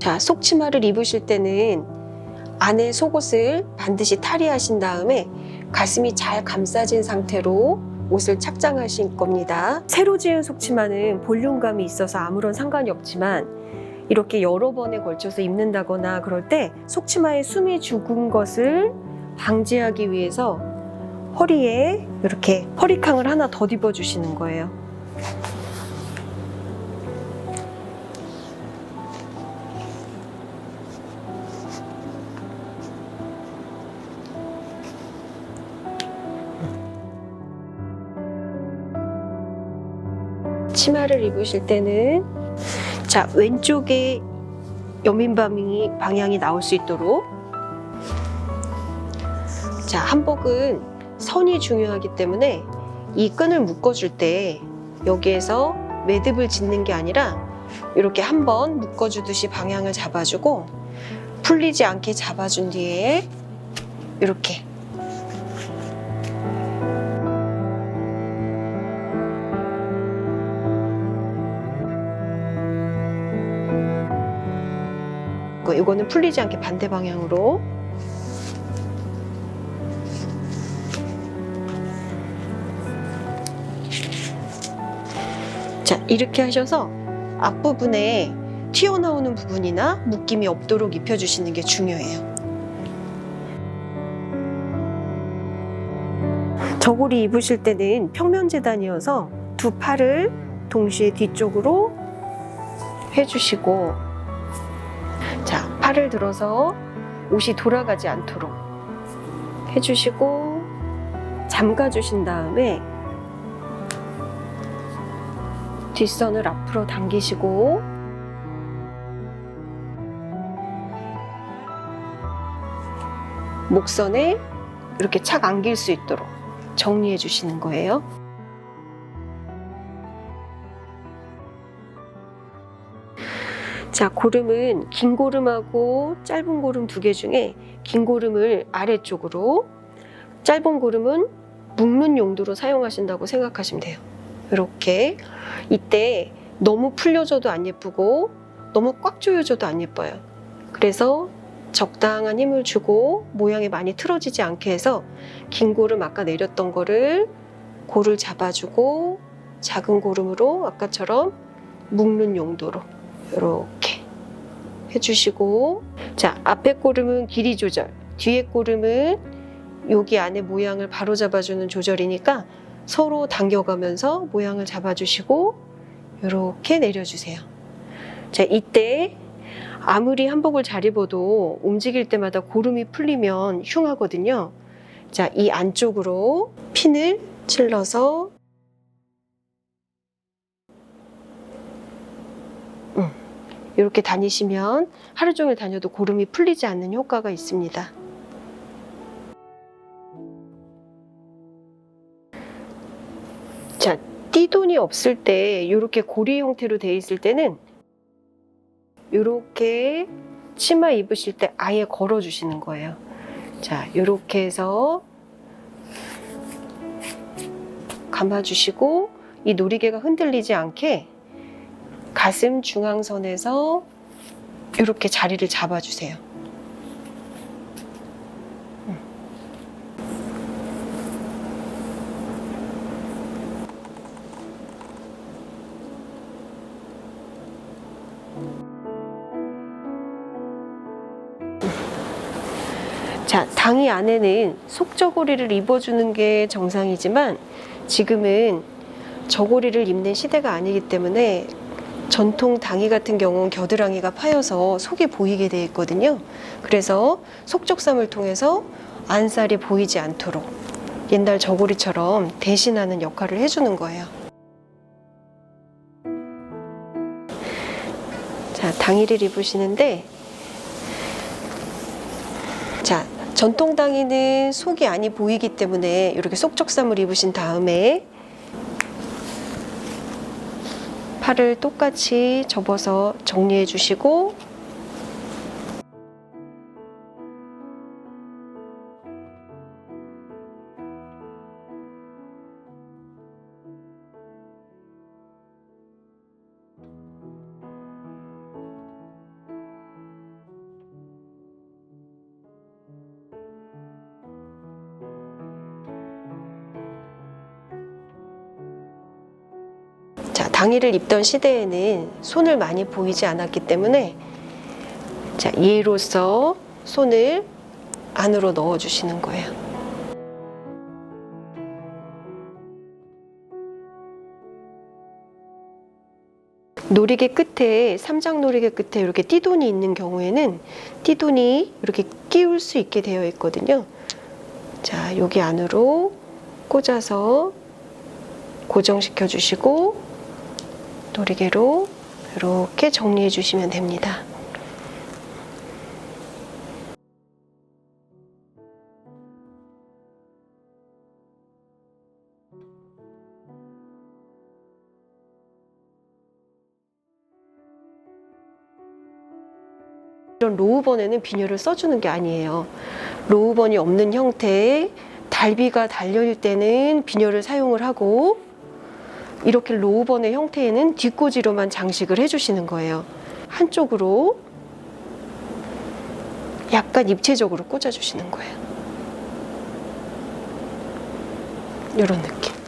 자, 속치마를 입으실 때는 안에 속옷을 반드시 탈의하신 다음에 가슴이 잘 감싸진 상태로 옷을 착장하실 겁니다. 새로 지은 속치마는 볼륨감이 있어서 아무런 상관이 없지만 이렇게 여러 번에 걸쳐서 입는다거나 그럴 때 속치마에 숨이 죽은 것을 방지하기 위해서 허리에 이렇게 허리캉을 하나 덧입어 주시는 거예요. 치마를 입으실 때는 자 왼쪽에 여민방이 방향이 나올 수 있도록. 자 한복은 선이 중요하기 때문에 이 끈을 묶어줄 때 여기에서 매듭을 짓는 게 아니라 이렇게 한번 묶어주듯이 방향을 잡아주고 풀리지 않게 잡아준 뒤에 이렇게 거. 이거는 풀리지 않게 반대 방향으로 자 이렇게 하셔서 앞부분에 튀어나오는 부분이나 묶임이 없도록 입혀주시는 게 중요해요 저고리 입으실 때는 평면 재단이어서 두 팔을 동시에 뒤쪽으로 해주시고 자, 팔을 들어서 옷이 돌아가지 않도록 해주시고 잠가 주신 다음에 뒷선을 앞으로 당기시고 목선에 이렇게 착 안길 수 있도록 정리해 주시는 거예요. 자, 고름은 긴 고름하고 짧은 고름 두 개 중에 긴 고름을 아래쪽으로, 짧은 고름은 묶는 용도로 사용하신다고 생각하시면 돼요. 이렇게. 이때 너무 풀려줘도 안 예쁘고, 너무 꽉 조여줘도 안 예뻐요. 그래서 적당한 힘을 주고 모양이 많이 틀어지지 않게 해서 긴 고름 아까 내렸던 거를 고를 잡아주고 작은 고름으로 아까처럼 묶는 용도로 이렇게 해주시고. 자 앞에 고름은 길이 조절 뒤에 고름은 여기 안에 모양을 바로 잡아주는 조절이니까 서로 당겨가면서 모양을 잡아주시고 이렇게 내려주세요. 자 이때 아무리 한복을 잘 입어도 움직일 때마다 고름이 풀리면 흉하거든요. 자 이 안쪽으로 핀을 찔러서 이렇게 다니시면 하루 종일 다녀도 고름이 풀리지 않는 효과가 있습니다. 자, 띠돈이 없을 때 이렇게 고리 형태로 되어 있을 때는 이렇게 치마 입으실 때 아예 걸어 주시는 거예요. 자, 이렇게 해서 감아 주시고 이 놀이개가 흔들리지 않게 가슴 중앙선에서 이렇게 자리를 잡아주세요. 음. 자, 당이 안에는 속저고리를 입어주는 게 정상이지만 지금은 저고리를 입는 시대가 아니기 때문에 전통 당이 같은 경우는 겨드랑이가 파여서 속이 보이게 되어 있거든요. 그래서 속적삼을 통해서 안살이 보이지 않도록 옛날 저고리처럼 대신하는 역할을 해주는 거예요. 자, 당이를 입으시는데 자, 전통 당이는 속이 안이 보이기 때문에 이렇게 속적삼을 입으신 다음에 팔을 똑같이 접어서 정리해 주시고 당의를 입던 시대에는 손을 많이 보이지 않았기 때문에 자, 예로서 손을 안으로 넣어 주시는 거예요. 놀이개 끝에 삼장 놀이개 끝에 이렇게 띠돈이 있는 경우에는 띠돈이 이렇게 끼울 수 있게 되어 있거든요. 자, 여기 안으로 꽂아서 고정시켜 주시고 놀이개로 이렇게 정리해 주시면 됩니다. 이런 로우번에는 비닐을 써주는 게 아니에요. 로우번이 없는 형태의 달비가 달려일 때는 비닐을 사용을 하고 이렇게 로우번의 형태에는 뒷꽂이로만 장식을 해주시는 거예요. 한쪽으로 약간 입체적으로 꽂아주시는 거예요. 이런 느낌.